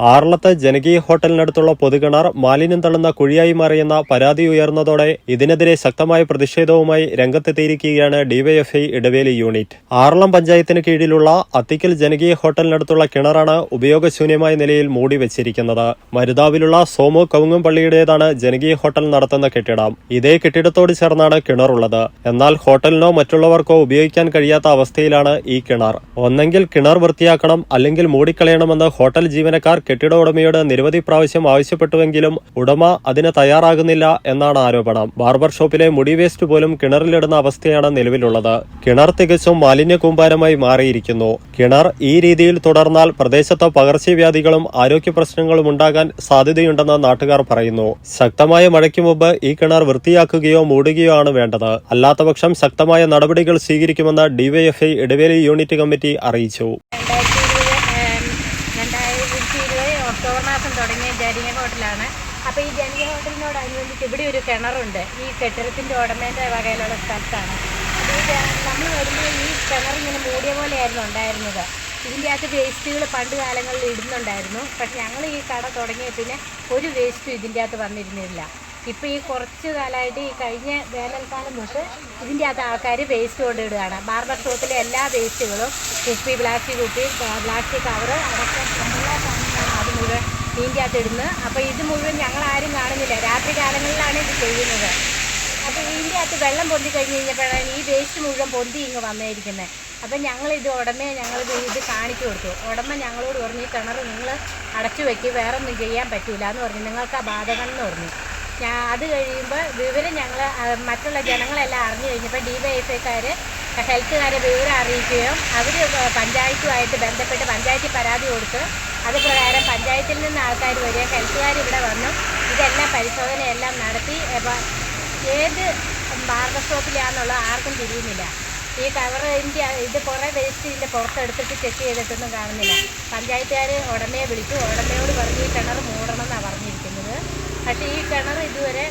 ആറളത്ത് ജനകീയ ഹോട്ടലിനടുത്തുള്ള പൊതുകിണർ മാലിന്യം തള്ളുന്ന കുഴിയായി മാറിയെന്ന പരാതി ഉയർന്നതോടെ ഇതിനെതിരെ ശക്തമായ പ്രതിഷേധവുമായി രംഗത്തെത്തിയിരിക്കുകയാണ് ഡിവൈഎഫ്ഐ ഇടവേലി യൂണിറ്റ്. ആറളം പഞ്ചായത്തിന് കീഴിലുള്ള അത്തിക്കൽ ജനകീയ ഹോട്ടലിനടുത്തുള്ള കിണറാണ് ഉപയോഗശൂന്യമായ നിലയിൽ മൂടി വെച്ചിരിക്കുന്നത്. മരുതാവിലുള്ള സോമു കവുങ്ങും പള്ളിയുടേതാണ് ജനകീയ ഹോട്ടൽ നടത്തുന്ന കെട്ടിടം. ഇതേ കെട്ടിടത്തോട് ചേർന്നാണ് കിണറുള്ളത്. എന്നാൽ ഹോട്ടലിനോ മറ്റുള്ളവർക്കോ ഉപയോഗിക്കാൻ കഴിയാത്ത അവസ്ഥയിലാണ് ഈ കിണർ. ഒന്നെങ്കിൽ കിണർ വൃത്തിയാക്കണം അല്ലെങ്കിൽ മൂടിക്കളയണമെന്ന് ഹോട്ടൽ ജീവനക്കാർ കെട്ടിട ഉടമയോട് നിരവധി പ്രാവശ്യം ആവശ്യപ്പെട്ടുവെങ്കിലും ഉടമ അതിന് തയ്യാറാകുന്നില്ല എന്നാണ് ആരോപണം. ബാർബർ ഷോപ്പിലെ മുടി വേസ്റ്റ് പോലും കിണറിലിടുന്ന അവസ്ഥയാണ് നിലവിലുള്ളത്. കിണർ തികച്ചും മാലിന്യ കൂമ്പാരമായി മാറിയിരിക്കുന്നു. കിണർ ഈ രീതിയിൽ തുടർന്നാൽ പ്രദേശത്ത് പകർച്ചവ്യാധികളും ആരോഗ്യ പ്രശ്നങ്ങളും ഉണ്ടാകാൻ സാധ്യതയുണ്ടെന്ന് നാട്ടുകാർ പറയുന്നു. ശക്തമായ മഴയ്ക്ക് മുമ്പ് ഈ കിണർ വൃത്തിയാക്കുകയോ മൂടുകയോ ആണ് വേണ്ടത്. അല്ലാത്തപക്ഷം ശക്തമായ നടപടികൾ സ്വീകരിക്കുമെന്ന് ഡിവൈഎഫ്ഐ ഇടവേലി യൂണിറ്റ് കമ്മിറ്റി അറിയിച്ചു. അപ്പോൾ ഈ ജനകീയ ഹോട്ടലിനോടനുബന്ധിച്ച് ഇവിടെ ഒരു കിണറുണ്ട്. ഈ കെട്ടിടത്തിന്റെ ഉടമേന്റെ വകയിലുള്ള സ്ഥലത്താണ്. അപ്പോൾ ഈ നമ്മൾ വരുമ്പോൾ ഈ കിണർ ഇങ്ങനെ മൂടിയ പോലെയായിരുന്നു ഉണ്ടായിരുന്നത്. ഇതിന്റെ അകത്ത് വേസ്റ്റുകൾ പണ്ട് കാലങ്ങളിൽ ഇടുന്നുണ്ടായിരുന്നു. പക്ഷെ ഞങ്ങൾ ഈ കട തുടങ്ങിയ പിന്നെ ഒരു വേസ്റ്റും ഇതിന്റെ അകത്ത് വന്നിരുന്നില്ല. ഇപ്പോൾ ഈ കുറച്ച് കാലമായിട്ട് ഈ കഴിഞ്ഞ വേനൽക്കാലം തൊട്ട് ഇതിന്റെ അകത്ത് ആൾക്കാർ വേസ്റ്റ് കൊണ്ടിടുകയാണ്. ബാർബർ ഷോപ്പിലെ എല്ലാ വേസ്റ്റുകളും കുപ്പി പ്ലാസ്റ്റിക് കുപ്പി പ്ലാസ്റ്റിക് കവറ് അടക്കം അകത്ത് ഇടുന്നത് അപ്പോൾ ഇത് മുഴുവൻ ഞങ്ങൾ ആരും കാണുന്നില്ല. രാത്രി കാലങ്ങളിലാണ് ഇത് ചെയ്യുന്നത്. അപ്പോൾ ഇതിന്റെ അകത്ത് വെള്ളം പൊന്തി കഴിഞ്ഞ് കഴിഞ്ഞപ്പോഴാണ് ഈ വേസ്റ്റ് മുഴുവൻ പൊന്തി ഇങ്ങ് വന്നിരിക്കുന്നത് അപ്പം ഞങ്ങൾ ഇത് ഉടമയെ ഞങ്ങൾ ഇത് കാണിച്ചു കൊടുത്തു. ഉടമ ഞങ്ങളോട് പറഞ്ഞു ഈ കിണർ നിങ്ങൾ അടച്ചു വെക്കി വേറെ ഒന്നും ചെയ്യാൻ പറ്റില്ല എന്ന് പറഞ്ഞു. നിങ്ങൾക്ക് ആ ബാധകം എന്ന് പറഞ്ഞു. ഞാൻ അത് കഴിയുമ്പോൾ വിവരം ഞങ്ങൾ മറ്റുള്ള ജനങ്ങളെല്ലാം അറിഞ്ഞു കഴിഞ്ഞപ്പോൾ ഡി വൈ എഫ് ഐക്കാർ ഹെൽത്തുകാരെ വിവരം അറിയിക്കുകയും അവർ പഞ്ചായത്തുമായിട്ട് ബന്ധപ്പെട്ട് പഞ്ചായത്തിൽ പരാതി കൊടുത്ത് അത് പ്രകാരം പഞ്ചായത്തിൽ നിന്ന് ആൾക്കാർ വരിക ഹെൽത്തുകാർ ഇവിടെ വന്നു ഇതെല്ലാം പരിശോധനയെല്ലാം നടത്തി ഏത് ബാർബർ ആർക്കും തിരിയുന്നില്ല. ഈ കവറിന്റെ ഇത് കുറേ വേസ്റ്റ് ഇതിന്റെ പുറത്തെടുത്തിട്ട് ചെക്ക് ചെയ്തിട്ടൊന്നും കാണുന്നില്ല. പഞ്ചായത്തുകാർ ഉടമയെ വിളിച്ചു ഉടമയോട് പറഞ്ഞ് ഈ കിണർ മൂടണം എന്നാണ് പറഞ്ഞിരിക്കുന്നത് പക്ഷേ ഈ കിണർ ഇതുവരെ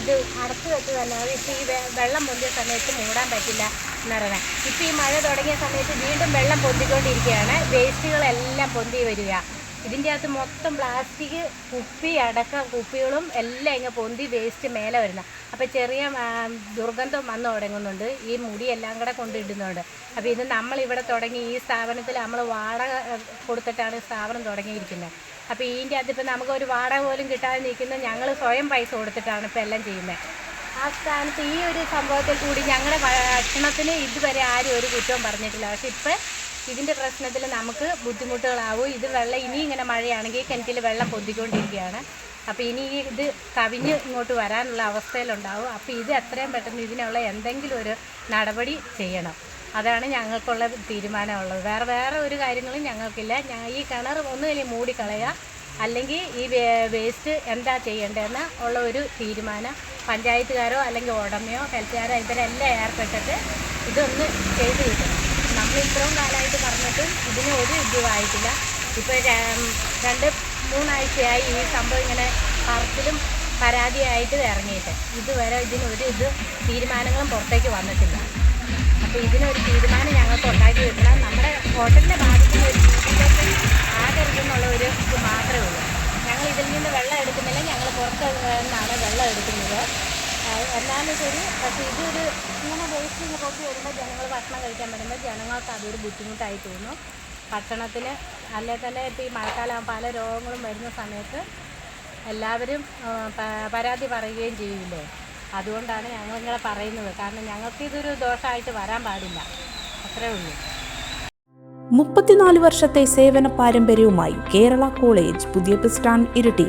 ഇത് അടച്ചു വെച്ച് തന്നെ ഇപ്പോൾ ഈ വെള്ളം പൊന്തിയ സമയത്ത് മൂടാൻ പറ്റില്ല എന്നറിയണം ഇപ്പോൾ ഈ മഴ തുടങ്ങിയ സമയത്ത് വീണ്ടും വെള്ളം പൊന്തിക്കൊണ്ടിരിക്കുകയാണ്. വേസ്റ്റുകളെല്ലാം പൊന്തി വരിക. ഇതിന്റെ അകത്ത് മൊത്തം പ്ലാസ്റ്റിക് കുപ്പി അടക്ക കുപ്പികളും എല്ലാം ഇങ്ങനെ പൊന്തി വേസ്റ്റ് മേലെ വരുന്ന. അപ്പോൾ ചെറിയ ദുർഗന്ധം വന്നു തുടങ്ങുന്നുണ്ട്. ഈ മുടി എല്ലാം കൂടെ കൊണ്ടിടുന്നുണ്ട്. അപ്പോൾ ഇത് നമ്മളിവിടെ തുടങ്ങി ഈ സ്ഥാപനത്തിൽ നമ്മൾ വാടക കൊടുത്തിട്ടാണ് സ്ഥാപനം തുടങ്ങിയിരിക്കുന്നത്. അപ്പോൾ ഇതിന്റെ അകത്ത് ഇപ്പം നമുക്ക് ഒരു വാടക പോലും കിട്ടാതെ നിൽക്കുന്ന ഞങ്ങൾ സ്വയം പൈസ കൊടുത്തിട്ടാണ് ഇപ്പോൾ എല്ലാം ചെയ്യുന്നത്. ആ സ്ഥാനത്ത് ഈ ഒരു സംഭവത്തിൽ കൂടി ഞങ്ങളുടെ ഭക്ഷണത്തിന് ഇതുവരെ ആരും ഒരു കുറ്റവും പറഞ്ഞിട്ടില്ല. പക്ഷെ ഇപ്പം ഇതിന്റെ പ്രശ്നത്തിൽ നമുക്ക് ബുദ്ധിമുട്ടുകളാവും. ഇത് വെള്ളം ഇനി ഇങ്ങനെ മഴയാണെങ്കിൽ കിണറ്റിൽ വെള്ളം പൊന്തിക്കൊണ്ടിരിക്കുകയാണ്. അപ്പോൾ ഇനി ഇത് കവിഞ്ഞ് ഇങ്ങോട്ട് വരാനുള്ള അവസ്ഥയിലുണ്ടാവും. അപ്പോൾ ഇത് എത്രയും പെട്ടെന്ന് ഇതിനുള്ള എന്തെങ്കിലും ഒരു നടപടി ചെയ്യണം. അതാണ് ഞങ്ങൾക്കുള്ള തീരുമാനമുള്ളത്. വേറെ വേറെ ഒരു കാര്യങ്ങളും ഞങ്ങൾക്കില്ല. ഞാൻ ഈ കിണർ ഒന്നുമില്ല മൂടിക്കളയുക അല്ലെങ്കിൽ ഈ വേസ്റ്റ് എന്താ ചെയ്യേണ്ടതെന്ന് ഉള്ള ഒരു തീരുമാനം പഞ്ചായത്തുകാരോ അല്ലെങ്കിൽ ഉടമയോ ഹെൽത്തുകാരോ ഇവരെല്ലാം ഏർപ്പെട്ടിട്ട് ഇതൊന്ന് ചെയ്ത് കിട്ടണം നമ്മൾ ഇത്രയും കാലമായിട്ട് പറഞ്ഞിട്ടും ഇതിന് ഒരു ഇതും ആയിട്ടില്ല. ഇപ്പോൾ രണ്ട് മൂന്നാഴ്ചയായി ഈ സംഭവം ഇങ്ങനെ പറച്ചിലും പരാതിയായിട്ട് ഇറങ്ങിയിട്ട്. ഇതുവരെ ഇതിനൊരു ഇത് തീരുമാനങ്ങളും പുറത്തേക്ക് വന്നിട്ടില്ല. അപ്പോൾ ഇതിനൊരു തീരുമാനം ഞങ്ങൾക്ക് ഉണ്ടാക്കി വെക്കണം. നമ്മുടെ ഹോട്ടലിന്റെ ഭാഗത്തുനിന്ന് രീതിയിലേക്ക് ആകരുതെന്നുള്ള ഒരു ഇത് മാത്രമേ ഉള്ളൂ ഞങ്ങൾ ഇതിൽ നിന്ന് വെള്ളം എടുക്കുന്നില്ല ഞങ്ങൾ പുറത്ത് നിന്നാണ് വെള്ളം എടുക്കുന്നത് ആ, എന്നാലും ശരി. പക്ഷേ ഇതൊരു ഇങ്ങനെ വേസ്റ്റ് പൊട്ടി വരുമ്പോൾ ജനങ്ങൾ ഭക്ഷണം കഴിക്കാൻ പറ്റുമ്പോൾ ജനങ്ങൾക്ക് അതൊരു ബുദ്ധിമുട്ടായി തോന്നും. ഭക്ഷണത്തിൽ അല്ലെ തന്നെ ഈ മഴക്കാലം പല രോഗങ്ങളും വരുന്ന സമയത്ത് എല്ലാവരും പരാതി പറയുകയും ചെയ്യില്ലേ അതുകൊണ്ടാണ് ഞങ്ങൾ ഇങ്ങനെ പറയുന്നത്. കാരണം ഞങ്ങൾക്ക് ഇതൊരു ദോഷമായിട്ട് വരാൻ പാടില്ല. അത്രേ ഉള്ളൂ. മുപ്പത്തിനാല് വർഷത്തെ സേവന പാരമ്പര്യവുമായി കേരള കോളേജ് പുതിയ bus stand Iritty.